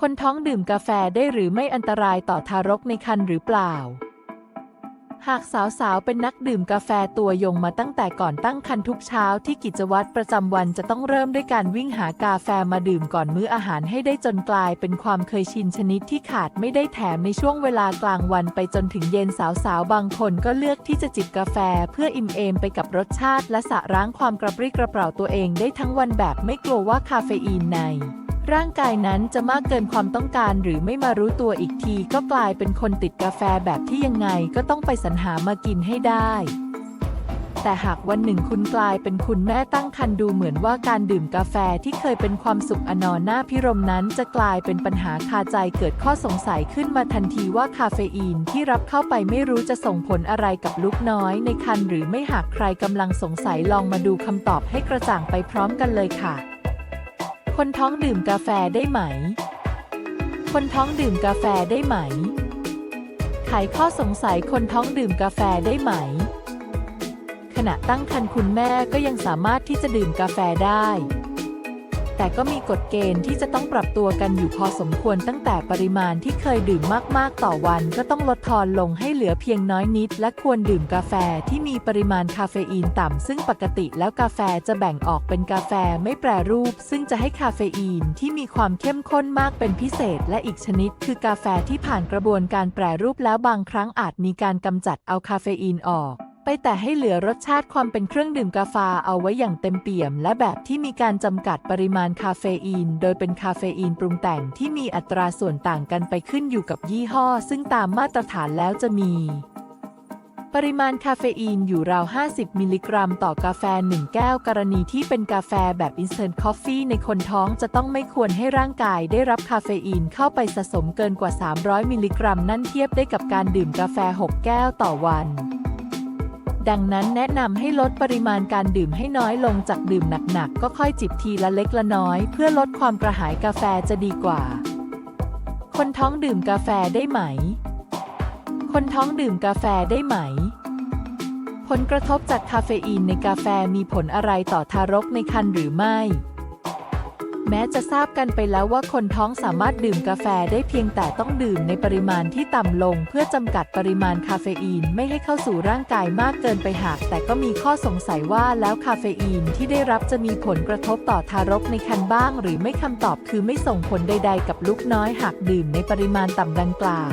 คนท้องดื่มกาแฟได้หรือไม่อันตรายต่อทารกในครรภ์หรือเปล่า หากสาวๆ เป็นนักดื่มกาแฟตัวยงมาตั้งแต่ก่อนตั้งครรภ์ทุกเช้าที่กิจวัตรประจำวันจะต้องเริ่มด้วยการวิ่งหากาแฟมาดื่มก่อนมื้ออาหารให้ได้จนกลายเป็นความเคยชินชนิดที่ขาดไม่ได้แถมในช่วงเวลากลางวันไปจนถึงเย็นสาวๆ บางคนก็เลือกที่จะจิบกาแฟเพื่ออิ่มเอมไปกับรสชาติ และสะร้างความกระปรี้กระเปร่าตัวเองได้ทั้งวันแบบไม่กลัวว่าคาเฟอีนใน ร่างกายนั้นจะมากเกินความต้องการหรือไม่มารู้ตัวอีกที ก็กลายเป็นคนติดกาแฟแบบที่ยังไงก็ต้องไปสรรหามากินให้ได้ แต่หากวันหนึ่งคุณกลายเป็นคุณแม่ตั้งครรภ์ดูเหมือนว่าการดื่มกาแฟที่เคยเป็นความสุขอนอนหน้าพิรมนั้น จะกลายเป็นปัญหาคาใจเกิดข้อสงสัยขึ้นมาทันทีว่าคาเฟอีนที่รับเข้าไปไม่รู้จะส่งผลอะไรกับลูกน้อยในครรภ์หรือไม่หากใครกำลังสงสัยลองมาดูคำตอบให้กระจ่างไปพร้อมกันเลยค่ะ คนท้องดื่มกาแฟได้ไหม คนท้องดื่มกาแฟได้ไหม ไขข้อสงสัยคนท้องดื่มกาแฟได้ไหม ขณะตั้งครรภ์คุณแม่ก็ยังสามารถที่จะดื่มกาแฟได้ แต่ก็มีกฎเกณฑ์ที่จะต้องปรับตัวกันอยู่พอสมควรตั้งแต่ปริมาณที่เคยดื่มมากๆ ต่อวัน ก็ต้องลดทอนลงให้เหลือเพียงน้อยนิด และควรดื่มกาแฟที่มีปริมาณคาเฟอีนต่ำซึ่งปกติแล้วกาแฟจะแบ่งออกเป็นกาแฟไม่แปรรูป ซึ่งจะให้คาเฟอีนที่มีความเข้มข้นมากเป็นพิเศษ และอีกชนิด คือกาแฟที่ผ่านกระบวนการแปรรูปแล้วบางครั้งอาจมีการกำจัดเอาคาเฟอีนออก ไปแต่ให้เหลือรสชาติความเป็นเครื่องดื่มกาแฟเอาไว้อย่างเต็มเปี่ยม และแบบที่มีการจำกัดปริมาณคาเฟอีน โดยเป็นคาเฟอีนปรุงแต่งที่มีอัตราส่วนต่างกันไปขึ้นอยู่กับยี่ห้อ ซึ่งตามมาตรฐานแล้วจะมี ปริมาณคาเฟอีนอยู่ราว 50 มิลลิกรัม ต่อกาแฟ 1 แก้ว กรณีที่เป็นกาแฟแบบ Instant Coffee ในคนท้องจะต้องไม่ควรให้ร่างกายได้รับคาเฟอีนเข้าไปสะสมเกินกว่า 300 มิลลิกรัม นั่นเทียบได้กับการดื่มกาแฟ 6 แก้วต่อวัน ดังนั้นแนะนำให้ลดปริมาณการดื่มให้น้อยลงจากดื่มหนักๆ ก็ค่อยจิบทีละเล็กละน้อย เพื่อลดความกระหายกาแฟจะดีกว่า คนท้องดื่มกาแฟได้ไหม คนท้องดื่มกาแฟได้ไหม ผลกระทบจากคาเฟอีนในกาแฟมีผลอะไรต่อทารกในครรภ์หรือไม่ แม้จะทราบกันไปแล้วว่าคนท้องสามารถดื่มกาแฟได้เพียงแต่ต้องดื่มในปริมาณที่ต่ำลง เพื่อจำกัดปริมาณคาเฟอีนไม่ให้เข้าสู่ร่างกายมากเกินไปหาก แต่ก็มีข้อสงสัยว่าแล้วคาเฟอีนที่ได้รับจะมีผลกระทบต่อทารกในครรภ์บ้าง หรือไม่คำตอบคือไม่ส่งผลใด ๆ กับลูกน้อยหากดื่มในปริมาณต่ำดังกล่าว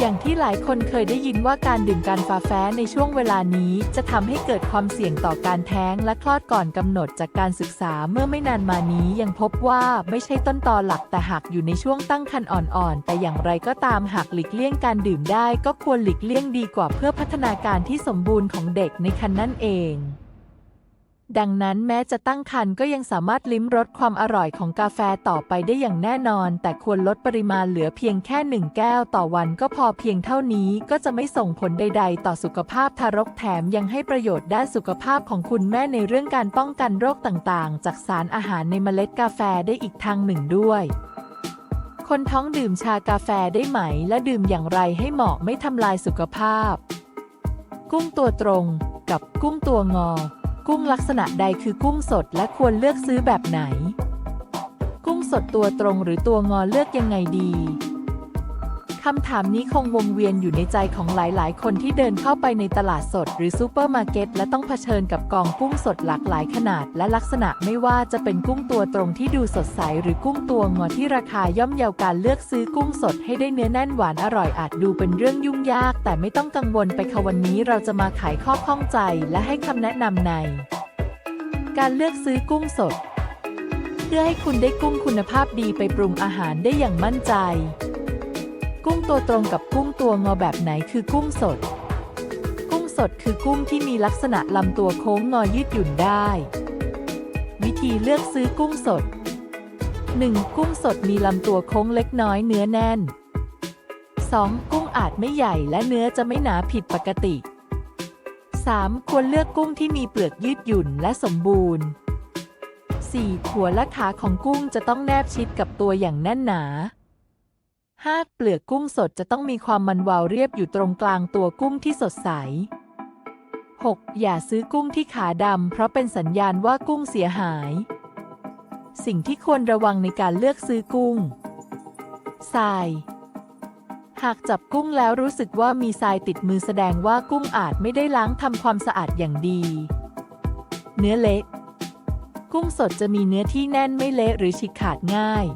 อย่างที่หลายคนเคยได้ยินว่าการดื่มการฟาแฟ้ในช่วงเวลานี้ จะทำให้เกิดความเสี่ยงต่อการแท้งและคลอดก่อนกำหนดจากการศึกษาเมื่อไม่นานมานี้ยังพบว่าไม่ใช่ต้นตอหลักแต่หากอยู่ในช่วงตั้งครรภ์อ่อนๆ แต่อย่างไรก็ตามหากหลีกเลี่ยงการดื่มได้ก็ควรหลีกเลี่ยงดีกว่าเพื่อพัฒนาการที่สมบูรณ์ของเด็กในครรภ์นั่นเอง ดังนั้นแม้จะตั้งครรภ์ก็ยังสามารถลิ้มรสความอร่อยของกาแฟต่อไปได้อย่างแน่นอน แต่ควรลดปริมาณเหลือเพียงแค่หนึ่งแก้วต่อวันก็พอเพียงเท่านี้ก็จะไม่ส่งผลใด ๆ ต่อสุขภาพทารกแถมยังให้ประโยชน์ด้านสุขภาพของคุณแม่ในเรื่องการป้องกันโรคต่างๆ จากสารอาหารในเมล็ดกาแฟได้อีกทางหนึ่งด้วยคนท้องดื่มชากาแฟได้ไหม และดื่มอย่างไรให้เหมาะไม่ทำลายสุขภาพ กุ้งตัวตรงกับกุ้งตัวงอ กุ้งลักษณะใดคือกุ้งสดและควรเลือกซื้อแบบไหน กุ้งสดตัวตรงหรือตัวงอเลือกยังไงดี คำถามนี้คงวงเวียนอยู่ในใจของหลาย ๆ คนที่เดินเข้าไปในตลาดสด หรือซูเปอร์มาร์เก็ตและต้องเผชิญกับกองกุ้งสดหลากหลายขนาด และลักษณะไม่ว่าจะเป็นกุ้งตัวตรงที่ดูสดใส หรือกุ้งตัวงอที่ราคาย่อมเยาวการเลือกซื้อกุ้งสดให้ได้เนื้อแน่นหวานอร่อยอาจดูเป็นเรื่องยุ่งยาก แต่ไม่ต้องกังวลไปค่ะวันนี้เราจะมาไขข้อข้องใจและให้คำแนะนำใน การเลือกซื้อกุ้งสด เพื่อให้คุณได้กุ้งคุณภาพดีไปปรุงอาหารได้อย่างมั่นใจ กุ้งตัวตรงกับกุ้งตัวงอแบบไหนคือกุ้งสด กุ้งสดคือกุ้งที่มีลักษณะลำตัวโค้งงอยืดหยุ่นได้ วิธีเลือกซื้อกุ้งสด 1. กุ้งสดมีลำตัวโค้งเล็กน้อยเนื้อแน่น 2. กุ้งอาจไม่ใหญ่และเนื้อจะไม่หนาผิดปกติ 3. ควรเลือกกุ้งที่มีเปลือกยืดหยุ่นและสมบูรณ์ 4. หัวและขาของกุ้งจะต้องแนบชิดกับตัวอย่างแน่นหนา 5. เปลือกกุ้งสดจะต้องมีความมันวาวเรียบอยู่ตรงกลางตัวกุ้งที่สดใส 6. อย่าซื้อกุ้งที่ขาดำเพราะเป็นสัญญาณว่ากุ้งเสียหาย สิ่งที่ควรระวังในการเลือกซื้อกุ้งทรายหากจับกุ้งแล้วรู้สึกว่ามีทรายติดมือแสดงว่ากุ้งอาจไม่ได้ล้างทำความสะอาดอย่างดี เนื้อเละ กุ้งสดจะมีเนื้อที่แน่นไม่เละหรือฉีกขาดง่าย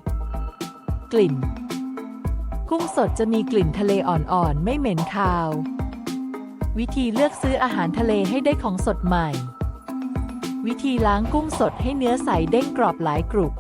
กลิ่น กุ้งสดจะมีกลิ่นทะเลอ่อนๆ ไม่เหม็นคาว วิธีเลือกซื้ออาหารทะเลให้ได้ของสดใหม่ วิธีล้างกุ้งสดให้เนื้อใสเด้งกรอบหลายกรุบ